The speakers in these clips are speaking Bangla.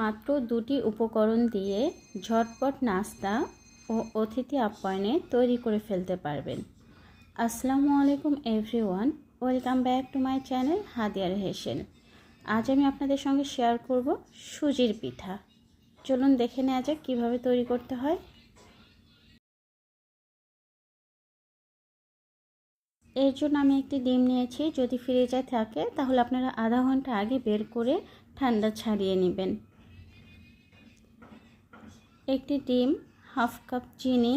মাত্র দুটি উপকরণ দিয়ে ঝটপট নাস্তা ও অতিথি আপ্যায়নে তৈরি করে ফেলতে পারবেন। আসসালামু আলাইকুম everyone, welcome back to my channel হাদিয়ার হেসেন। আজ আমি আপনাদের সঙ্গে শেয়ার করব সুজির পিঠা। চলুন দেখে নেওয়া যাক কীভাবে তৈরি করতে হয়। এর জন্য আমি একটি ডিম নিয়েছি, যদি ফ্রিজে থাকে তাহলে আপনারা আধা ঘণ্টা আগে বের করে ঠান্ডা ছাড়িয়ে নেবেন। একটি ডিম, হাফ কাপ চিনি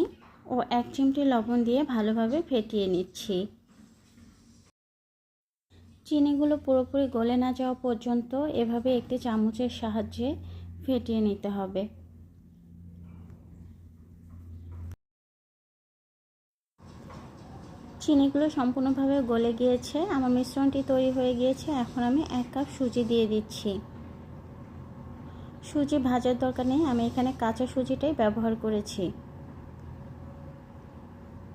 ও এক চিমটি লবণ দিয়ে ভালোভাবে ফেটিয়ে নিচ্ছি। চিনিগুলো পুরোপুরি গলে না যাওয়া পর্যন্ত এভাবে একটি চামচের সাহায্যে ফেটিয়ে নিতে হবে। চিনিগুলো সম্পূর্ণভাবে গলে গিয়েছে, আমার মিশ্রণটি তৈরি হয়ে গিয়েছে, এখন আমি এক কাপ সুজি দিয়ে দিচ্ছি। সুজি ভাজার দরকার নেই, আমি এখানে কাঁচা সুজিটাই ব্যবহার করেছি।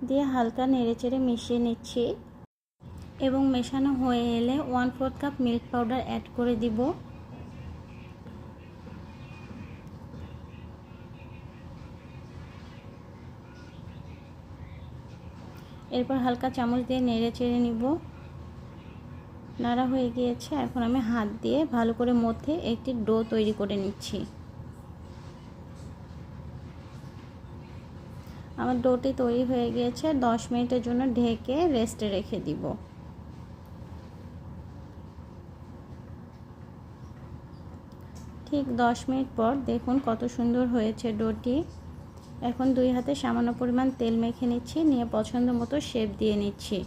দিয়ে হালকা নেড়েচেড়ে মিশিয়ে নিচ্ছি। এবং মেশানো হয়ে এলে one fourth cup milk powder add করে দিব। এরপর হালকা চামচ দিয়ে নেড়ে চেড়ে নিব। নাড়া হয়ে গিয়েছে। এখন আমি হাত দিয়ে ভালো করে মধ্যে একটি ডো তৈরি করে নিচ্ছি। আমার ডোটি তৈরি হয়ে গিয়েছে। দশ মিনিটের জন্য ঢেকে রেস্টে রেখে দিব। ঠিক দশ মিনিট পর দেখুন কত সুন্দর হয়েছে ডোটি। এখন দুই হাতে সামান্য পরিমাণ তেল মেখে নিচ্ছি। নিয়ে পছন্দ মতো শেপ দিয়ে নিচ্ছি।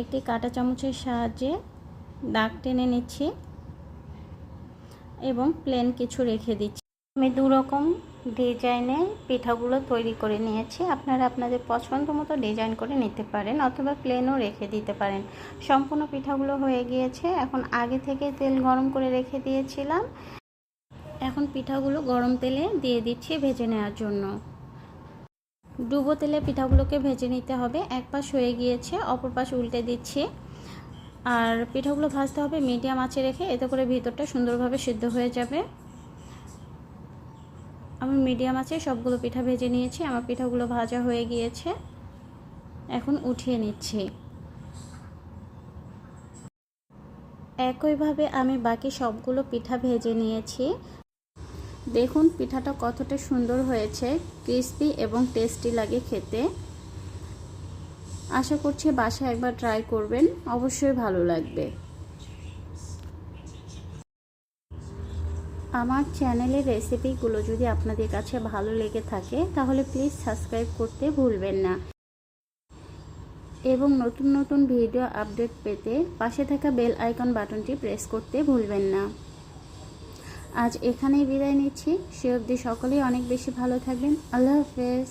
একটি কাঁটা চামচের সাহায্যে দাগ টেনে নিচ্ছি এবং প্লেন কিছু রেখে দিচ্ছি। আমি দু রকম ডিজাইনে পিঠাগুলো তৈরি করে নিয়েছি। আপনারা আপনাদের পছন্দ মতো ডিজাইন করে নিতে পারেন অথবা প্লেনও রেখে দিতে পারেন। সম্পূর্ণ পিঠাগুলো হয়ে গিয়েছে। এখন আগে থেকে তেল গরম করে রেখে দিয়েছিলাম। এখন পিঠাগুলো গরম তেলে দিয়ে দিচ্ছি ভেজে নেওয়ার জন্য। ডুবো তেলে পিঠাগুলোকে ভেজে নিতে হবে। এক পাশ হয়ে গিয়েছে, অপর পাশ উল্টে দিচ্ছি। আর পিঠাগুলো ভাজতে হবে মিডিয়াম আঁচে রেখে, এতে করে ভিতরটা সুন্দরভাবে সিদ্ধ হয়ে যাবে। আমি মিডিয়াম আছে সবগুলো পিঠা ভেজে নিয়েছি, আমার পিঠাগুলো ভাজা হয়ে গিয়েছে। এখন উঠিয়ে নিচ্ছি। একইভাবে আমি বাকি সবগুলো পিঠা ভেজে নিয়েছি। দেখুন, পিঠাটা কতটা সুন্দর হয়েছে ক্রিস্পি এবং টেস্টি লাগে খেতে। আশা করছি বাসায় একবার ট্রাই করবেন, অবশ্যই ভালো লাগবে। আমার চ্যানেলের রেসিপিগুলো যদি আপনাদের কাছে ভালো লেগে থাকে, তাহলে প্লিজ সাবস্ক্রাইব করতে ভুলবেন না। এবং নতুন নতুন ভিডিও আপডেট পেতে পাশে থাকা বেল আইকন বাটনটি প্রেস করতে ভুলবেন না। আজ এখানেই বিদায় নিচ্ছি। সে অবধি সকলেই অনেক বেশি ভালো থাকবেন। আল্লাহ হাফেজ।